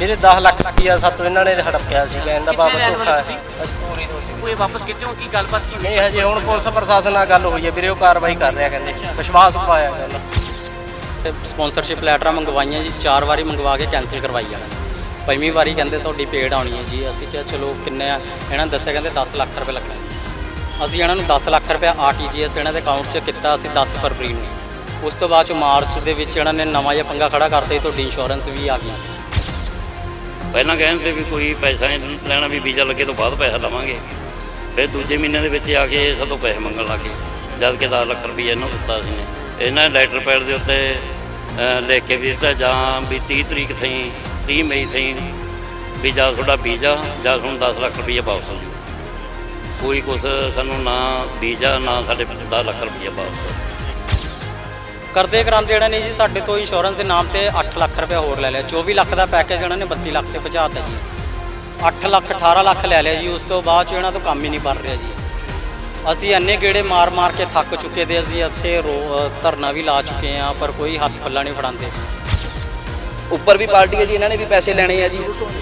ਵੀਰੇ 10 ਲੱਖ ਰੁਪਈਆ ਸਾਤੋਂ ਇਹਨਾਂ ਨੇ ਹੜਪਿਆ ਸੀ ਕਹਿਣ ਦਾ ਬਾਬਾ ਕਿੱਥੇ ਰਹਿਣ ਧੋਖਾ ਹੈ ਤੁਸੀਂ? ਅਸੀਂ ਤੋਰੀ ਤੋਂ ਜੀ। ਕੋਈ ਵਾਪਸ ਹੋ? ਕੀ ਗੱਲਬਾਤ ਕੀ ਹੋਈ? ਨਹੀਂ ਹਜੇ ਹੁਣ ਪੁਲਿਸ ਪ੍ਰਸ਼ਾਸਨ ਨਾਲ ਗੱਲ ਹੋਈ ਹੈ ਵੀਰੇ ਉਹ ਕਾਰਵਾਈ ਕਰ ਰਿਹਾ ਕਹਿੰਦੇ। ਵਿਸ਼ਵਾਸ ਪਾਇਆ ਕਹਿੰਦਾ। ਸਪਾਂਸਰਸ਼ਿਪ ਲੈਟਰਾਂ ਮੰਗਵਾਈਆਂ ਜੀ ਚਾਰ ਵਾਰੀ ਮੰਗਵਾ ਕੇ ਕੈਨਸਲ ਕਰਵਾਈਆਂ ਪੰਜਵੀਂ ਵਾਰੀ ਕਹਿੰਦੇ ਤੁਹਾਡੀ ਪੇਡ ਆਉਣੀ ਹੈ ਜੀ। ਅਸੀਂ ਕਿਹਾ ਚਲੋ ਕਿੰਨੇ ਆ? ਇਹਨਾਂ ਨੇ ਦੱਸਿਆ ਕਹਿੰਦੇ 10 ਲੱਖ ਰੁਪਏ ਲੱਗਣਾ। ਅਸੀਂ ਇਹਨਾਂ ਨੂੰ 10 ਲੱਖ ਰੁਪਏ ਆਰਟੀਜੀਐਸ ਇਹਨਾਂ ਦੇ ਅਕਾਊਂਟ 'ਚ ਕੀਤਾ ਅਸੀਂ 10 ਫਰਵਰੀ ਨੂੰ। ਉਸ ਤੋਂ ਬਾਅਦ ਚ ਮਾਰਚ ਦੇ ਵਿੱਚ ਇਹਨਾਂ ਨੇ ਨਵਾਂ ਜਿਹਾ ਪੰਗਾ ਖੜਾ ਕਰਤਾ ਜੀ ਤੁਹਾਡੀ ਇੰਸ਼ੋਰੈਂਸ ਵੀ ਆ ਗਈ ਪਹਿਲਾਂ ਕਹਿਣ 'ਤੇ ਵੀ ਕੋਈ ਪੈਸਾ ਨਹੀਂ ਲੈਣਾ ਵੀ ਵੀਜ਼ਾ ਲੱਗੇ ਤੋਂ ਬਾਅਦ ਪੈਸਾ ਲਵਾਂਗੇ। ਫਿਰ ਦੂਜੇ ਮਹੀਨੇ ਦੇ ਵਿੱਚ ਆ ਕੇ ਇਹ ਸਾਤੋਂ ਪੈਸੇ ਮੰਗਣ ਲੱਗੇ ਜਦ ਕਿ 10 ਲੱਖ ਰੁਪਏ ਇਹਨਾਂ ਨੂੰ ਦਿੱਤਾ ਸੀ ਨੇ। ਇਹਨਾਂ ਲੈਟਰ ਪੈਡ ਦੇ ਉੱਤੇ ਲਿਖ ਕੇ ਵੀ ਦਿੱਤਾ, ਜਾਂ ਵੀ 30 ਤਰੀਕ ਥਈ 30 ਮਈ ਥਈ ਵੀ ਜਾਂ ਤੁਹਾਡਾ ਵੀਜ਼ਾ, ਜਾਂ ਤੁਹਾਨੂੰ 10 ਲੱਖ ਰੁਪਏ ਵਾਪਸ ਹੋ ਜੂ। ਕੋਈ ਕੁਛ ਸਾਨੂੰ ਨਾ ਵੀਜ਼ਾ, ਨਾ ਸਾਡੇ 10 ਲੱਖ ਰੁਪਏ ਵਾਪਸ। ਕਰਦੇ ਕਰਾਉਂਦੇ ਇਹਨਾਂ ਨੇ ਜੀ, ਸਾਡੇ ਤੋਂ ਇੰਸ਼ੋਰੈਂਸ ਦੇ ਨਾਮ ਤੇ 8 ਲੱਖ ਰੁਪਏ ਹੋਰ ਲੈ ਲਿਆ। 24 ਲੱਖ ਦਾ ਪੈਕੇਜ ਇਹਨਾਂ ਨੇ 32 ਲੱਖ ਤੇ ਪਹੁੰਚਾਤਾ ਜੀ। 8 ਲੱਖ 18 ਲੱਖ ਲੈ ਲਿਆ ਜੀ, ਉਸ ਤੋਂ ਬਾਅਦ ਚ ਇਹਨਾਂ ਤੋਂ ਕੰਮ ਹੀ ਨਹੀਂ ਬਣ ਰਿਹਾ ਜੀ। ਅਸੀਂ ਇੰਨੇ ਗੇੜੇ ਮਾਰ ਮਾਰ ਕੇ ਥੱਕ ਚੁੱਕੇ ਤੇ ਅਸੀਂ ਇੱਥੇ ਰੋ- ਧਰਨਾ ਵੀ ਲਾ ਚੁੱਕੇ ਆ ਪਰ ਕੋਈ ਹੱਥ ਪੱਲਾ ਨਹੀਂ ਫੜਾਉਂਦੇ। ਉੱਪਰ ਵੀ ਪਾਰਟੀ ਹੈ ਜੀ, ਇਹਨਾਂ ਨੇ ਵੀ ਪੈਸੇ ਲੈਣੇ ਆ ਜੀ।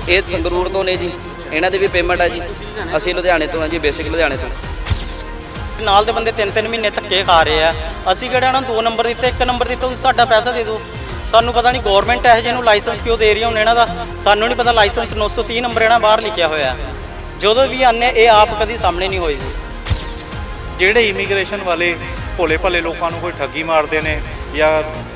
ਇਹ ਸੰਗਰੂਰ ਤੋਂ ਨੇ ਜੀ, ਇਹਨਾਂ ਦੀ ਵੀ ਪੇਮੈਂਟ ਹੈ ਜੀ। ਅਸੀਂ ਲੁਧਿਆਣੇ ਤੋਂ ਹਾਂ ਜੀ, ਬੇਸਿਕ ਲੁਧਿਆਣੇ ਤੋਂ। ਨਾਲ ਦੇ ਬੰਦੇ ਤਿੰਨ ਤਿੰਨ ਮਹੀਨੇ ਧੱਕੇ ਖਾ ਰਹੇ ਆ। ਅਸੀਂ ਕਿਹੜਾ ਇਹਨਾਂ ਨੂੰ ਦੋ ਨੰਬਰ ਦਿੱਤੇ, ਇੱਕ ਨੰਬਰ ਦਿੱਤਾ, ਤੁਸੀਂ ਸਾਡਾ ਪੈਸਾ ਦੇ ਦਿਓ। ਸਾਨੂੰ ਪਤਾ ਨਹੀਂ ਗਵਰਨਮੈਂਟ ਇਹ ਜਿਹਨੂੰ ਲਾਇਸੈਂਸ ਕਿਉਂ ਦੇ ਰਹੀ ਹੁਣ ਇਹਨਾਂ ਦਾ ਸਾਨੂੰ ਨਹੀਂ ਪਤਾ ਲਾਇਸੈਂਸ 930 ਨੰਬਰ ਇਹਨਾਂ ਬਾਹਰ ਲਿਖਿਆ ਹੋਇਆ। ਜਦੋਂ ਵੀ ਆਨੇ ਇਹ ਆਪ ਕਦੀ ਸਾਹਮਣੇ ਨਹੀਂ ਹੋਏ ਜੀ। ਜਿਹੜੇ ਇਮੀਗ੍ਰੇਸ਼ਨ ਵਾਲੇ ਭੋਲੇ ਭਲੇ ਲੋਕਾਂ ਨੂੰ ਕੋਈ ਠੱਗੀ ਮਾਰਦੇ ਨੇ ਜਾਂ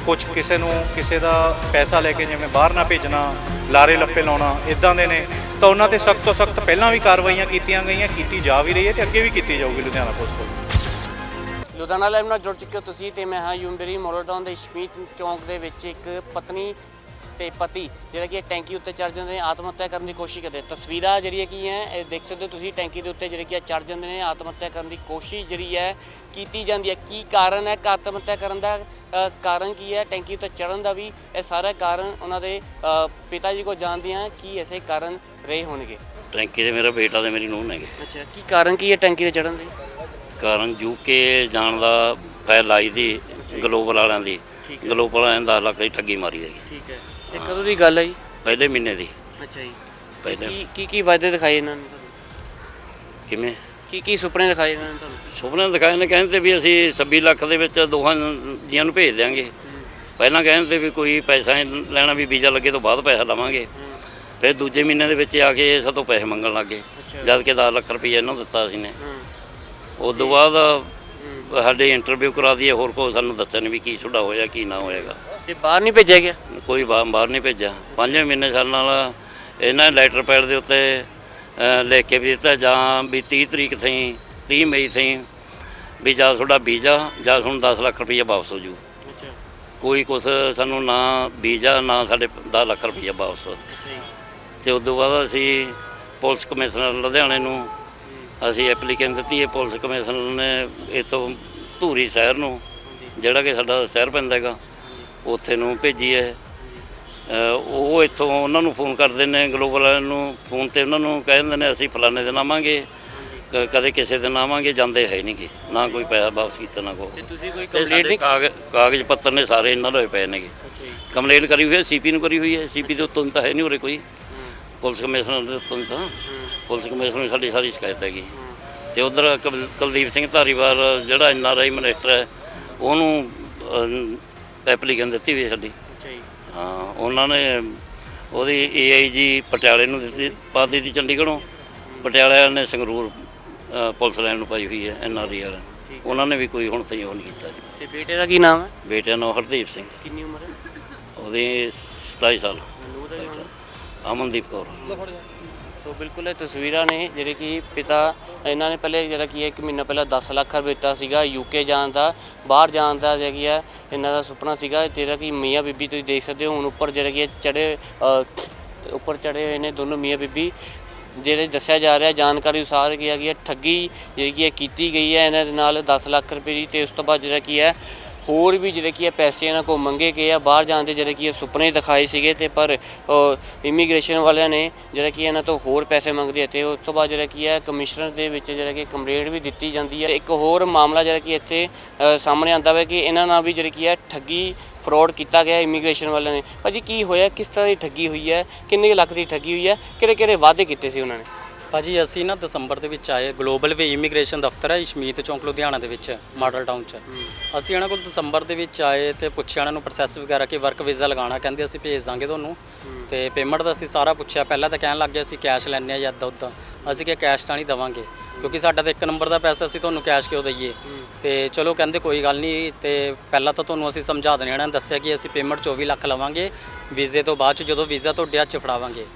ਕੁਝ ਕਿਸੇ ਨੂੰ ਕਿਸੇ ਦਾ ਪੈਸਾ ਲੈ ਕੇ ਜਿਵੇਂ ਬਾਹਰ ਨਾ ਭੇਜਣਾ, ਲਾਰੇ ਲੱਪੇ ਲਾਉਣਾ ਇਦਾਂ ਦੇ ਨੇ ਤਾਂ ਉਹਨਾਂ ਤੇ ਸਖਤ ਤੋਂ ਸਖਤ ਪਹਿਲਾਂ ਵੀ ਕਾਰਵਾਈਆਂ ਕੀਤੀਆਂ ਗਈਆਂ, ਕੀਤੀ ਜਾ ਵੀ ਰਹੀ ਹੈ ਤੇ ਅੱਗੇ ਵੀ ਕੀਤੀ ਜਾਊਗੀ ਲੁਧਿਆਣਾ ਪੁਲਿਸ ਵੱਲੋਂ ਲੁਧਿਆਣਾ ਲਾਈਵ ਨਾਲ ਜੁੜ ਚੁੱਕੇ ਹੋ ਤੁਸੀਂ ਤੇ ਮੈਂ ਹਾਂ ਯੂਮਬਰੀ ਮੋਲੋਟਾਊਨ ਦੇ ਸ਼ਮੀਤ ਚੌਂਕ ਦੇ ਵਿੱਚ ਇੱਕ ਪਤਨੀ ਤੇ ਪਤੀ ਜਿਹੜਾ ਕਿ ਇਹ ਟੈਂਕੀ ਉੱਤੇ ਚੜ ਜਾਂਦੇ ਨੇ ਆਤਮ ਹੱਤਿਆ ਕਰਨ ਦੀ ਕੋਸ਼ਿਸ਼ ਕਰਦੇ ਤਸਵੀਰਾਂ ਜਿਹੜੀਆਂ ਕੀ ਹੈ, ਇਹ ਦੇਖ ਸਕਦੇ ਹੋ ਤੁਸੀਂ ਟੈਂਕੀ ਦੇ ਉੱਤੇ ਜਿਹੜੇ ਕਿ ਚੜ ਜਾਂਦੇ ਨੇ ਆਤਮ ਹੱਤਿਆ ਕਰਨ ਦੀ ਕੋਸ਼ਿਸ਼ ਜਿਹੜੀ ਹੈ ਕੀਤੀ ਜਾਂਦੀ ਹੈ। ਕੀ ਕਾਰਨ ਹੈ ਆਤਮ ਹੱਤਿਆ ਕਰਨ ਦਾ? ਕਾਰਨ ਕੀ ਹੈ ਟੈਂਕੀ ਉੱਤੇ ਚੜਨ ਦਾ ਵੀ? ਇਹ ਸਾਰਾ ਕਾਰਨ ਉਹਨਾਂ ਦੇ ਪਿਤਾ ਜੀ ਕੋ ਜਾਣਦੇ ਹਾਂ ਕਿ ਐਸੇ ਕਾਰਨ ਰਹੇ ਹੋਣਗੇ? ਟੈਂਕੀ ਦੇ ਮੇਰਾ ਬੇਟਾ ਤੇ ਮੇਰੀ ਨੂੰਹ ਨੇਗੇ ਅੱਛਾ ਕੀ ਕਾਰਨ ਕੀ ਹੈ ਟੈਂਕੀ ਤੇ ਚੜਨ ਦੇ? ਕਾਰਨ ਯੂਕੇ ਜਾਣ ਦਾ ਫਾਈਲ ਆਈ ਦੀ ਗਲੋਬਲ ਵਾਲਿਆਂ ਦੀ। ਗਲੋਬਲ ਵਾਲਿਆਂ ਨੇ 10 ਲੱਖ ਦੀ ਠੱਗੀ ਮਾਰੀ ਹੈਗੀ। ਠੀਕ ਹੈ। ਇਹ ਕਦੋਂ ਦੀ ਗੱਲ ਹੈ ਜੀ? ਪਹਿਲੇ ਮਹੀਨੇ ਦੀ। ਅੱਛਾ ਜੀ। ਪਹਿਲੇ ਕੀ ਕੀ ਕੀ ਵਾਅਦੇ ਦਿਖਾਏ ਇਹਨਾਂ ਨੇ ਤੁਹਾਨੂੰ? ਕਿਵੇਂ? ਕੀ ਕੀ ਸੁਪਨੇ ਦਿਖਾਏ ਇਹਨਾਂ ਨੇ ਤੁਹਾਨੂੰ? ਸੁਪਨੇ ਦਿਖਾਏ ਨੇ ਕਹਿੰਦੇ ਵੀ ਅਸੀਂ 26 ਲੱਖ ਦੇ ਵਿੱਚ ਦੋਹਾਂ ਜੀਆਂ ਨੂੰ ਭੇਜ ਦਿਆਂਗੇ। ਪਹਿਲਾਂ ਕਹਿੰਦੇ ਵੀ ਕੋਈ ਪੈਸਾ ਨਹੀਂ ਲੈਣਾ ਵੀ ਵੀਜ਼ਾ ਲੱਗੇ ਤੋਂ ਬਾਅਦ ਪੈਸਾ ਲਵਾਂਗੇ। ਫਿਰ ਦੂਜੇ ਮਹੀਨੇ ਦੇ ਵਿੱਚ ਆ ਕੇ ਸਾਤੋਂ ਪੈਸੇ ਮੰਗਣ ਲੱਗੇ ਜਦ ਕਿ 10 ਲੱਖ ਰੁਪਏ ਇਹਨਾਂ ਨੂੰ ਦਿੱਤਾ ਸੀ ਨੇ ਉਸ ਤੋਂ ਬਾਅਦ ਸਾਡੇ ਇੰਟਰਵਿਊ ਕਰਾ ਦਈਏ ਹੋਰ ਕੋਈ ਸਾਨੂੰ ਨਹੀਂ ਵੀ ਕੀ ਤੁਹਾਡਾ ਹੋਇਆ ਕੀ ਨਾ ਹੋਏਗਾ ਤੇ ਬਾਹਰ ਨਹੀਂ ਭੇਜਿਆ ਗਿਆ? ਕੋਈ ਬਾਹਰ ਨਹੀਂ ਭੇਜਿਆ। ਪੰਜਵੇਂ ਮਹੀਨੇ ਸਾਡੇ ਨਾਲ ਇਹਨਾਂ ਲੈਟਰ ਪੈਡ ਦੇ ਉੱਤੇ ਲਿਖ ਕੇ ਵੀ ਦਿੱਤਾ ਜਾਂ ਵੀ 30 ਤਰੀਕ ਥਈ 30 ਮਈ ਥਈ ਵੀ ਜਾਂ ਤੁਹਾਡਾ ਵੀਜ਼ਾ ਜਾਂ ਤੁਹਾਨੂੰ 10 ਲੱਖ ਰੁਪਏ ਵਾਪਸ ਹੋ ਜੂ। ਕੋਈ ਕੁਛ ਸਾਨੂੰ ਨਾ ਵੀਜ਼ਾ ਨਾ ਸਾਡੇ 10 ਲੱਖ ਰੁਪਏ ਵਾਪਸ ਤੇ ਉਸ ਤੋਂ ਬਾਅਦ ਅਸੀਂ ਪੁਲਿਸ ਕਮਿਸ਼ਨਰ ਲੁਧਿਆਣੇ ਨੂੰ ਅਸੀਂ ਐਪਲੀਕੇਸ਼ਨ ਦਿੱਤੀ ਹੈ। ਪੁਲਿਸ ਕਮਿਸ਼ਨਰ ਨੇ ਇੱਥੋਂ ਧੂਰੀ ਸ਼ਹਿਰ ਨੂੰ ਜਿਹੜਾ ਕਿ ਸਾਡਾ ਸ਼ਹਿਰ ਪੈਂਦਾ ਹੈਗਾ ਉੱਥੇ ਨੂੰ ਭੇਜੀ ਹੈ। ਉਹ ਇੱਥੋਂ ਉਹਨਾਂ ਨੂੰ ਫੋਨ ਕਰਦੇ ਨੇ ਗਲੋਬਲ ਵਾਲਿਆਂ ਨੂੰ ਫੋਨ ਤੇ ਉਹਨਾਂ ਨੂੰ ਕਹਿ ਦਿੰਦੇ ਨੇ ਅਸੀਂ ਫਲਾਣੇ ਦਿਨ ਆਵਾਂਗੇ। ਕਦੇ ਕਿਸੇ ਦਿਨ ਆਵਾਂਗੇ ਜਾਂਦੇ ਹੈ ਨਹੀਂਗੇ ਨਾ ਕੋਈ ਪੈਸਾ ਵਾਪਸ ਕੀਤਾ ਨਾ ਕੋਈ। ਤੇ ਤੁਸੀਂ ਕੋਈ ਕੰਪਲੀਟ ਨਹੀਂ ਕਾਗਜ਼ ਪੱਤਰ ਨੇ ਸਾਰੇ ਇਹਨਾਂ ਦੇ ਪਏ ਨੇਗੇ। ਕੰਪਲੇਂਟ ਕਰੀ ਹੋਈ ਹੈ ਸੀਪੀ ਨੂੰ ਕਰੀ ਹੋਈ ਹੈ। ਸੀਪੀ ਦੇ ਉੱਤੋਂ ਤਾਂ ਹੈ ਨਹੀਂ ਉਰੇ ਕੋਈ। ਪੁਲਿਸ ਕਮਿਸ਼ਨਰ ਦੇ ਉੱਤੋਂ ਤਾਂ ਪੁਲਿਸ ਕਮਿਸ਼ਨਰ ਨੂੰ ਸਾਡੀ ਸਾਰੀ ਸ਼ਿਕਾਇਤ ਹੈਗੀ। ਤੇ ਉਧਰ ਕੁਲਦੀਪ ਸਿੰਘ ਧਾਰੀਵਾਲ ਜਿਹੜਾ ਐਨ ਆਰ ਆਈ ਮਿਨਿਸਟਰ ਹੈ ਉਹਨੂੰ ਐਪਲੀਕੇਸ਼ਨ ਦਿੱਤੀ ਹੈ ਸਾਡੀ। ਹਾਂ ਉਹਨਾਂ ਨੇ ਉਹਦੀ ਏਆਈਜੀ ਪਟਿਆਲੇ ਨੂੰ ਦਿੱਤੀ ਪਾ ਦਿੱਤੀ ਚੰਡੀਗੜ੍ਹੋਂ। ਪਟਿਆਲੇ ਨੇ ਸੰਗਰੂਰ ਪੁਲਿਸ ਲਾਈਨ ਨੂੰ ਪਾਈ ਹੋਈ ਹੈ ਐਨ ਆਰ ਆਈ ਵਾਲਿਆਂ ਨੇ। ਉਹਨਾਂ ਨੇ ਵੀ ਕੋਈ ਹੁਣ ਤਾਈਂ ਉਹ ਨਹੀਂ ਕੀਤਾ ਤੇ ਬੇਟੇ ਦਾ ਕੀ ਨਾਮ ਹੈ? ਬੇਟੇ ਨੂੰ ਹਰਦੀਪ ਸਿੰਘ। ਕਿੰਨੀ ਉਮਰ ਹੈ? ਉਹਦੇ 27 ਸਾਲ। ਦਾ? ਅਮਨਦੀਪ ਕੌਰ। ਸੋ ਬਿਲਕੁਲ ਇਹ ਤਸਵੀਰਾਂ ਨੇ ਜਿਹੜੇ ਕਿ ਪਿਤਾ, ਇਹਨਾਂ ਨੇ ਪਹਿਲੇ ਜਿਹੜਾ ਕੀ ਹੈ, ਇੱਕ ਮਹੀਨਾ ਪਹਿਲਾਂ 10 ਲੱਖ ਰੁਪਏ ਦਿੱਤਾ ਸੀਗਾ ਯੂਕੇ ਜਾਣ ਦਾ, ਬਾਹਰ ਜਾਣ ਦਾ ਜਿਹੜਾ ਕੀ ਹੈ, ਇਹਨਾਂ ਦਾ ਸੁਪਨਾ ਸੀਗਾ। ਜਿਹੜਾ ਕਿ ਮੀਆਂ ਬੀਬੀ ਤੁਸੀਂ ਦੇਖ ਸਕਦੇ ਹੋ, ਹੁਣ ਉੱਪਰ ਜਿਹੜਾ ਕੀ ਚੜੇ ਉੱਪਰ ਚੜੇ ਹੋਏ ਨੇ ਦੋਨੋਂ ਮੀਆਂ ਬੀਬੀ। ਜਿਹੜੇ ਦੱਸਿਆ ਜਾ ਰਿਹਾ, ਜਾਣਕਾਰੀ ਅਨੁਸਾਰ ਕੀ ਹੈਗੀ ਹੈ ਠੱਗੀ ਜਿਹੜੀ ਕੀ ਕੀਤੀ ਗਈ ਹੈ, ਇਹਨਾਂ ਦੇ ਨਾਲ 10 ਲੱਖ ਰੁਪਏ ਦੀ, ਤੇ ਉਸ ਤੋਂ ਬਾਅਦ ਜਿਹੜਾ ਕੀ ਹੈ ਹੋਰ ਵੀ ਜਿਹੜੇ ਕੀ ਹੈ ਪੈਸੇ ਇਹਨਾਂ ਕੋਲ ਮੰਗੇ ਗਏ ਆ, ਬਾਹਰ ਜਾਣ ਦੇ ਜਿਹੜੇ ਕੀ ਹੈ ਸੁਪਨੇ ਦਿਖਾਏ ਸੀਗੇ ਤੇ ਪਰ ਇਮੀਗ੍ਰੇਸ਼ਨ ਵਾਲਿਆਂ ਨੇ ਜਿਹੜਾ ਕੀ ਇਹਨਾਂ ਤੋਂ ਹੋਰ ਪੈਸੇ ਮੰਗਦੇ ਅਤੇ ਉਸ ਤੋਂ ਬਾਅਦ ਜਿਹੜਾ ਕੀ ਹੈ ਕਮਿਸ਼ਨਰ ਦੇ ਵਿੱਚ ਜਿਹੜਾ ਕਿ ਕੰਪਲੇਂਟ ਵੀ ਦਿੱਤੀ ਜਾਂਦੀ ਹੈ ਇੱਕ ਹੋਰ ਮਾਮਲਾ ਜਿਹੜਾ ਕਿ ਇੱਥੇ ਸਾਹਮਣੇ ਆਂਦਾ ਹੈ ਕਿ ਇਹਨਾਂ ਨਾਲ ਵੀ ਜਿਹੜੀ ਕੀ ਹੈ ਠੱਗੀ ਫਰਾਡ ਕੀਤਾ ਗਿਆ ਇਮੀਗ੍ਰੇਸ਼ਨ ਵਾਲਿਆਂ ਨੇ। ਭਾਜੀ ਕੀ ਹੋਇਆ, ਕਿਸ ਤਰ੍ਹਾਂ ਦੀ ਠੱਗੀ ਹੋਈ ਹੈ, ਕਿੰਨੇ ਕੁ ਲੱਖ ਦੀ ਠੱਗੀ ਹੋਈ ਹੈ ਕਿਹੜੇ ਕਿਹੜੇ ਵਾਅਦੇ ਕੀਤੇ ਸੀ ਉਹਨਾਂ ਨੇ? ਭਾਜੀ ਅਸੀਂ ਨਾ ਦਸੰਬਰ ਦੇ ਵਿੱਚ ਆਏ ਗਲੋਬਲ ਵੇ ਇਮੀਗ੍ਰੇਸ਼ਨ ਦਫ਼ਤਰ ਹੈ ਇਸ਼ਮੀਤ ਚੌਂਕ ਲੁਧਿਆਣਾ ਦੇ ਵਿੱਚ ਮਾਡਲ ਟਾਊਨ 'ਚ। ਅਸੀਂ ਇਹਨਾਂ ਕੋਲ ਦਸੰਬਰ ਦੇ ਵਿੱਚ ਆਏ ਤੇ ਪੁੱਛਿਆ ਇਹਨਾਂ ਨੂੰ ਪ੍ਰੋਸੈਸ ਵਗੈਰਾ ਕਿ ਵਰਕ ਵੀਜ਼ਾ ਲਗਾਉਣਾ ਕਹਿੰਦੇ ਅਸੀਂ ਭੇਜ ਦਾਂਗੇ ਤੁਹਾਨੂੰ। ਤੇ ਪੇਮੈਂਟ ਦਾ ਅਸੀਂ ਸਾਰਾ ਪੁੱਛਿਆ ਪਹਿਲਾਂ ਤਾਂ ਕਹਿਣ ਲੱਗ ਗਏ ਅਸੀਂ ਕੈਸ਼ ਲੈਣੇ ਆ ਜਾਂ ਇੱਦਾਂ ਉੱਦਾਂ। ਅਸੀਂ ਕਿਹਾ ਕੈਸ਼ ਤਾਂ ਨਹੀਂ ਦਵਾਂਗੇ ਕਿਉਂਕਿ ਸਾਡਾ ਤਾਂ ਇੱਕ ਨੰਬਰ ਦਾ ਪੈਸਾ ਅਸੀਂ ਤੁਹਾਨੂੰ ਕੈਸ਼ ਕਿਉਂ ਦਈਏ? ਤੇ ਚਲੋ ਕਹਿੰਦੇ ਕੋਈ ਗੱਲ ਨਹੀਂ ਤੇ ਪਹਿਲਾਂ ਤਾਂ ਤੁਹਾਨੂੰ ਅਸੀਂ ਸਮਝਾ ਦਿੰਦੇ ਇਹਨਾਂ ਨੇ ਦੱਸਿਆ ਕਿ ਅਸੀਂ ਪੇਮੈਂਟ 24 ਲੱਖ ਲਵਾਂਗੇ ਵੀਜ਼ੇ ਤੋਂ ਬਾਅਦ ਚ ਜਦੋਂ ਵੀਜ਼ਾ ਤੁਹਾਡੇ ਹੱਥ 'ਚ ਫੜਾਵਾਂਗੇ।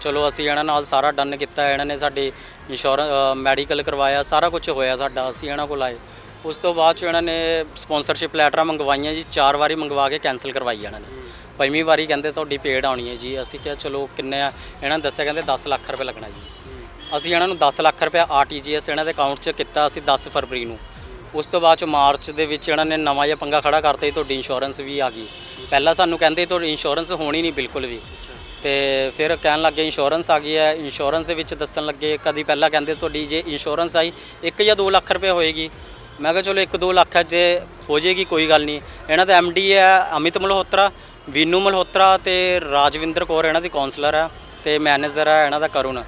ਚਲੋ ਅਸੀਂ ਇਹਨਾਂ ਨਾਲ ਸਾਰਾ ਡਨ ਕੀਤਾ, ਇਹਨਾਂ ਨੇ ਸਾਡੇ ਇੰਸ਼ੋਰੈਂਸ ਮੈਡੀਕਲ ਕਰਵਾਇਆ, ਸਾਰਾ ਕੁਝ ਹੋਇਆ ਸਾਡਾ, ਅਸੀਂ ਇਹਨਾਂ ਕੋਲ ਆਏ। ਉਸ ਤੋਂ ਬਾਅਦ ਚ ਇਹਨਾਂ ਨੇ ਸਪਾਂਸਰਸ਼ਿਪ ਲੈਟਰਾਂ ਮੰਗਵਾਈਆਂ ਜੀ, ਚਾਰ ਵਾਰੀ ਮੰਗਵਾ ਕੇ ਕੈਨਸਲ ਕਰਵਾਈ ਇਹਨਾਂ ਨੇ। ਪੰਜਵੀਂ ਵਾਰੀ ਕਹਿੰਦੇ ਤੁਹਾਡੀ ਪੇਡ ਆਉਣੀ ਹੈ ਜੀ, ਅਸੀਂ ਕਿਹਾ ਚਲੋ ਕਿੰਨੇ ਆ, ਇਹਨਾਂ ਨੇ ਦੱਸਿਆ ਕਹਿੰਦੇ 10 ਲੱਖ ਰੁਪਏ ਲੱਗਣਾ ਜੀ। ਅਸੀਂ ਇਹਨਾਂ ਨੂੰ 10 ਲੱਖ ਰੁਪਏ ਆਰਟੀਜੀਐਸ ਇਹਨਾਂ ਦੇ ਅਕਾਊਂਟ 'ਚ ਕੀਤਾ ਅਸੀਂ 10 ਫਰਵਰੀ ਨੂੰ। ਉਸ ਤੋਂ ਬਾਅਦ ਚ ਮਾਰਚ ਦੇ ਵਿੱਚ ਇਹਨਾਂ ਨੇ ਨਵਾਂ ਜਿਹਾ ਪੰਗਾ ਖੜਾ ਕਰਤਾ ਜੀ, ਤੁਹਾਡੀ ਇੰਸ਼ੋਰੈਂਸ ਵੀ ਆ ਗਈ। ਪਹਿਲਾਂ ਸਾਨੂੰ ਕਹਿੰਦੇ ਤੁਹਾਡੀ ਇੰਸ਼ੋਰੈਂਸ ਹੋਣੀ ਨਹੀਂ ਬਿਲਕੁਲ ਵੀ। ਤੇ ਫਿਰ ਕਹਿਣ ਲੱਗੇ ਇੰਸ਼ੋਰੈਂਸ ਆ ਗਈ ਹੈ। ਇੰਸ਼ੋਰੈਂਸ ਦੇ ਵਿੱਚ ਦੱਸਣ ਲੱਗੇ, ਕਦੀ ਪਹਿਲਾਂ ਕਹਿੰਦੇ ਤੁਹਾਡੀ ਜੇ ਇੰਸ਼ੋਰੈਂਸ ਆਈ 1 ਜਾਂ 2 ਲੱਖ ਰੁਪਏ ਹੋਏਗੀ। ਮੈਂ ਕਿਹਾ ਚਲੋ 1-2 ਲੱਖ ਹੈ, ਜੇ ਹੋ ਜਾਏਗੀ ਕੋਈ ਗੱਲ ਨਹੀਂ। ਇਹਨਾਂ ਦਾ ਡੀ ਹੈ ਅਮਿਤ ਮਲਹੋਤਰਾ, ਵੀਨੂ ਮਲਹੋਤਰਾ ਤੇ ਰਾਜਵਿੰਦਰ ਕੌਰ ਇਹਨਾਂ ਦੀ ਕਾਉਂਸਲਰ ਹੈ ਤੇ ਮੈਨੇਜਰ ਹੈ ਇਹਨਾਂ ਦਾ ਕਰੁਣ।